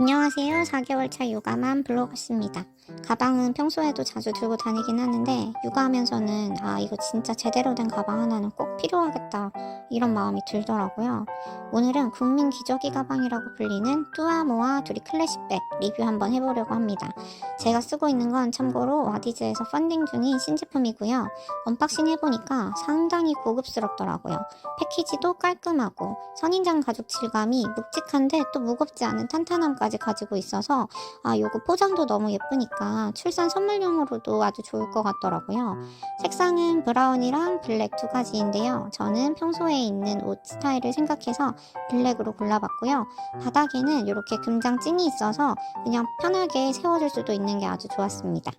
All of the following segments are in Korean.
안녕하세요. 4개월차 육아맘 블로거스입니다. 가방은 평소에도 자주 들고 다니긴 하는데 육아하면서는 아 이거 진짜 제대로 된 가방 하나는 꼭 필요하겠다 이런 마음이 들더라고요. 오늘은 국민 기저귀 가방이라고 불리는 뚜아모아 두리 클래식백 리뷰 한번 해보려고 합니다. 제가 쓰고 있는 건 참고로 와디즈에서 펀딩 중인 신제품이고요. 언박싱 해보니까 상당히 고급스럽더라고요. 패키지도 깔끔하고 선인장 가죽 질감이 묵직한데 또 무겁지 않은 탄탄함까지 가지고 있어서 아 요거 포장도 너무 예쁘니까 출산 선물용으로도 아주 좋을 것 같더라고요. 색상은 브라운이랑 블랙 두 가지인데요. 저는 평소에 입는 옷 스타일을 생각해서 블랙으로 골라봤고요. 바닥에는 이렇게 금장 찡이 있어서 그냥 편하게 세워줄 수도 있는 게 아주 좋았습니다.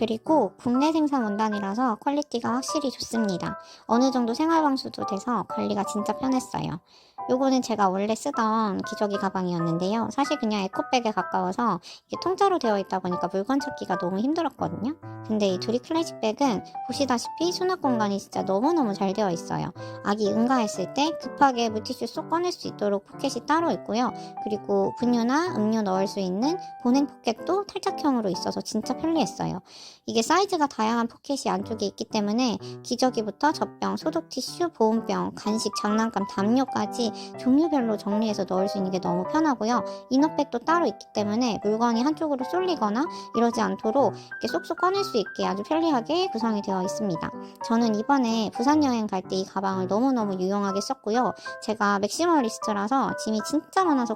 그리고 국내 생산 원단이라서 퀄리티가 확실히 좋습니다. 어느 정도 생활 방수도 돼서 관리가 진짜 편했어요. 요거는 제가 원래 쓰던 기저귀 가방이었는데요. 사실 그냥 에코백에 가까워서 이게 통짜로 되어 있다 보니까 물건 찾기가 너무 힘들었거든요. 근데 이 두리 클래식 백은 보시다시피 수납 공간이 진짜 너무너무 잘 되어 있어요. 아기 응가했을 때 급하게 물티슈 쏙 꺼낼 수 있도록 포켓이 따로 있고요. 그리고 분유나 음료 넣을 수 있는 보냉 포켓도 탈착형으로 있어서 진짜 편리했어요. 이게 사이즈가 다양한 포켓이 안쪽에 있기 때문에 기저귀부터 젖병, 소독 티슈, 보온병, 간식, 장난감, 담요까지 종류별로 정리해서 넣을 수 있는 게 너무 편하고요. 이너백도 따로 있기 때문에 물건이 한쪽으로 쏠리거나 이러지 않도록 이렇게 쏙쏙 꺼낼 수 있게 아주 편리하게 구성이 되어 있습니다. 저는 이번에 부산 여행 갈 때 이 가방을 너무너무 유용하게 썼고요. 제가 맥시멀리스트라서 짐이 진짜 많아서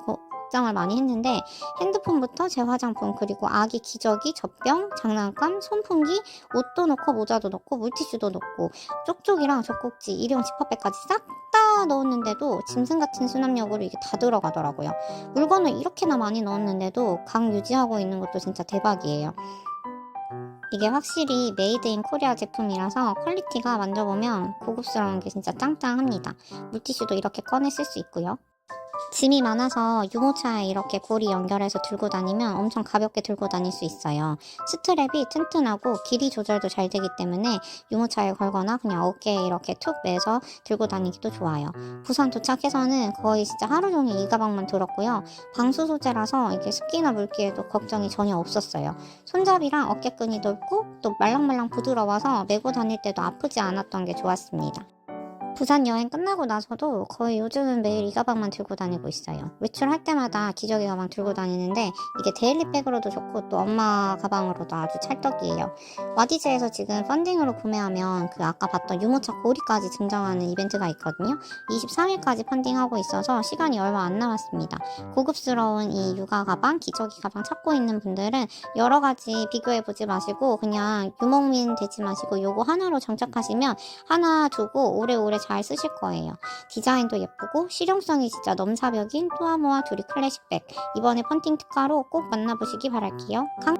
걱정을 많이 했는데 핸드폰부터 제 화장품 그리고 아기 기저귀, 젖병, 장난감, 손풍기, 옷도 넣고 모자도 넣고 물티슈도 넣고 쪽쪽이랑 젖꼭지, 일회용 지퍼백까지 싹 다 넣었는데도 짐승 같은 수납력으로 이게 다 들어가더라고요. 물건을 이렇게나 많이 넣었는데도 강 유지하고 있는 것도 진짜 대박이에요. 이게 확실히 메이드 인 코리아 제품이라서 퀄리티가 만져보면 고급스러운 게 진짜 짱짱합니다. 물티슈도 이렇게 꺼내 쓸 수 있고요. 짐이 많아서 유모차에 이렇게 고리 연결해서 들고 다니면 엄청 가볍게 들고 다닐 수 있어요. 스트랩이 튼튼하고 길이 조절도 잘 되기 때문에 유모차에 걸거나 그냥 어깨에 이렇게 툭 매서 들고 다니기도 좋아요. 부산 도착해서는 거의 진짜 하루 종일 이 가방만 들었고요. 방수 소재라서 이게 습기나 물기에도 걱정이 전혀 없었어요. 손잡이랑 어깨끈이 넓고 또 말랑말랑 부드러워서 메고 다닐 때도 아프지 않았던 게 좋았습니다. 부산 여행 끝나고 나서도 거의 요즘은 매일 이 가방만 들고 다니고 있어요. 외출할 때마다 기저귀 가방 들고 다니는데 이게 데일리백으로도 좋고 또 엄마 가방으로도 아주 찰떡이에요. 와디즈에서 지금 펀딩으로 구매하면 그 아까 봤던 유모차 고리까지 증정하는 이벤트가 있거든요. 23일까지 펀딩하고 있어서 시간이 얼마 안 남았습니다. 고급스러운 이 육아 가방, 기저귀 가방 찾고 있는 분들은 여러 가지 비교해 보지 마시고 그냥 유목민 되지 마시고 요거 하나로 정착하시면 하나 두고 오래오래 잘 쓰실 거예요. 디자인도 예쁘고 실용성이 진짜 넘사벽인 뚜아모아 두리 클래식백 이번에 펀팅 특가로 꼭 만나보시기 바랄게요. 강